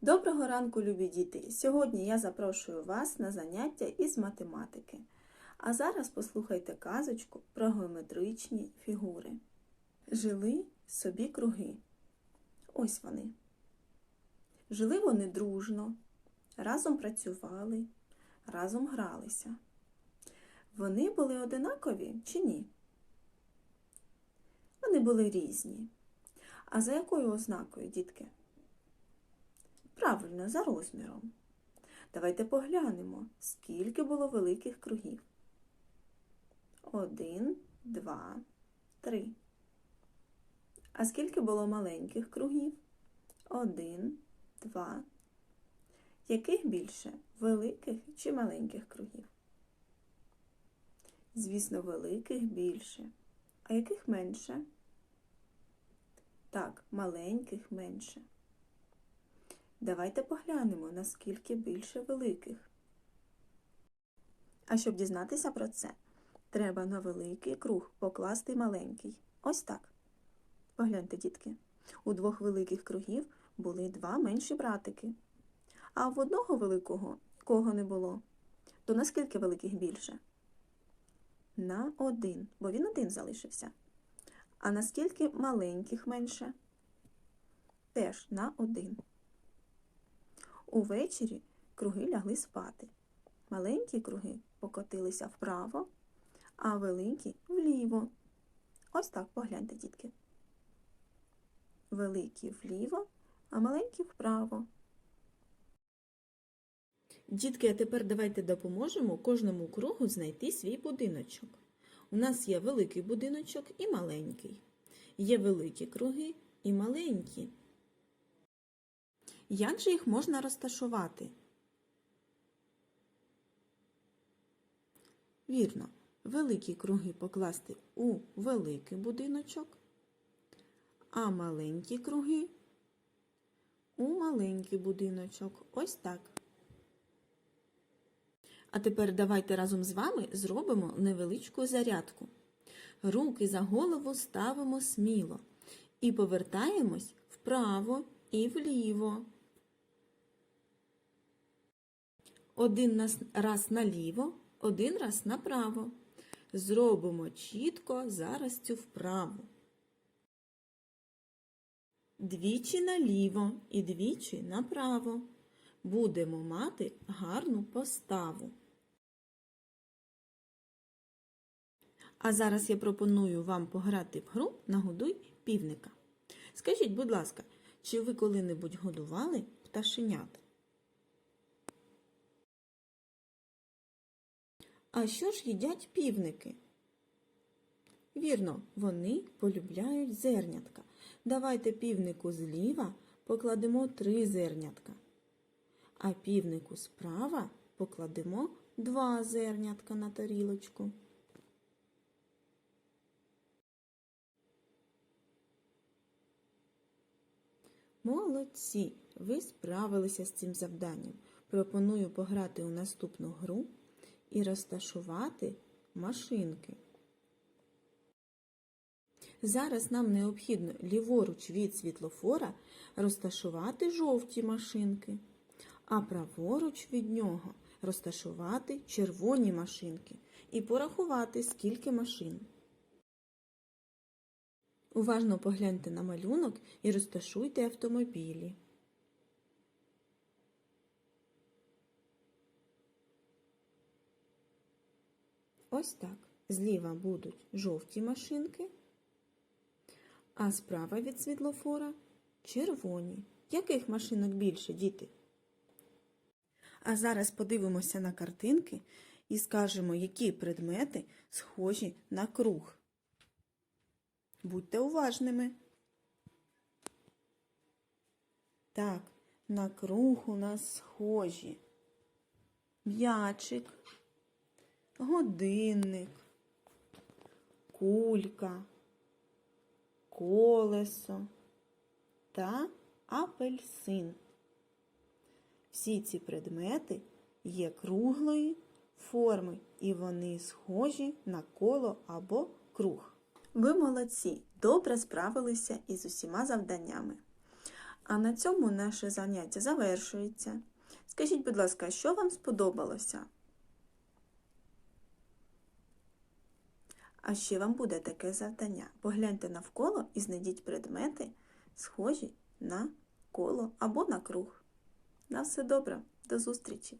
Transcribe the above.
Доброго ранку, любі діти! Сьогодні я запрошую вас на заняття із математики. А зараз послухайте казочку про геометричні фігури. Жили собі круги. Ось вони. Жили вони дружно, разом працювали, разом гралися. Вони були одинакові чи ні? Вони були різні. А за якою ознакою, дітки? Правильно, за розміром. Давайте поглянемо, скільки було великих кругів. Один, два, три. А скільки було маленьких кругів? Один, два. Яких більше? Великих чи маленьких кругів? Звісно, великих більше. А яких менше? Так, маленьких менше. Давайте поглянемо, наскільки більше великих. А щоб дізнатися про це, треба на великий круг покласти маленький. Ось так. Погляньте, дітки. У двох великих кругів були два менші братики. А в одного великого кого не було, то наскільки великих більше? На один, бо він один залишився. А наскільки маленьких менше? Теж на один. Увечері круги лягли спати. Маленькі круги покотилися вправо, а великі вліво. Ось так погляньте, дітки. Великі вліво, а маленькі вправо. Дітки, а тепер давайте допоможемо кожному кругу знайти свій будиночок. У нас є великий будиночок і маленький. Є великі круги і маленькі. Як же їх можна розташувати? Вірно, великі круги покласти у великий будиночок, а маленькі круги у маленький будиночок. Ось так. А тепер давайте разом з вами зробимо невеличку зарядку. Руки за голову ставимо сміло і повертаємось вправо і вліво. Один раз наліво, один раз направо. Зробимо чітко зараз цю вправу. Двічі наліво і двічі направо. Будемо мати гарну поставу. А зараз я пропоную вам пограти в гру Нагодуй півника. Скажіть, будь ласка, чи ви коли-небудь годували пташенят? А що ж їдять півники? Вірно, вони полюбляють зернятка. Давайте півнику зліва покладемо три зернятка, а півнику справа покладемо два зернятка на тарілочку. Молодці! Ви справилися з цим завданням. Пропоную пограти у наступну гру і розташувати машинки. Зараз нам необхідно ліворуч від світлофора розташувати жовті машинки, а праворуч від нього розташувати червоні машинки і порахувати, скільки машин. Уважно погляньте на малюнок і розташуйте автомобілі. Ось так. Зліва будуть жовті машинки, а справа від світлофора червоні. Яких машинок більше, діти? А зараз подивимося на картинки і скажемо, які предмети схожі на круг. Будьте уважними. Так, на круг у нас схожі м'ячик, годинник, кулька, колесо та апельсин. Всі ці предмети є круглої форми, і вони схожі на коло або круг. Ви молодці, добре справилися із усіма завданнями. А на цьому наше заняття завершується. Скажіть, будь ласка, що вам сподобалося? А ще вам буде таке завдання. Погляньте навколо і знайдіть предмети, схожі на коло або на круг. На все добре, до зустрічі!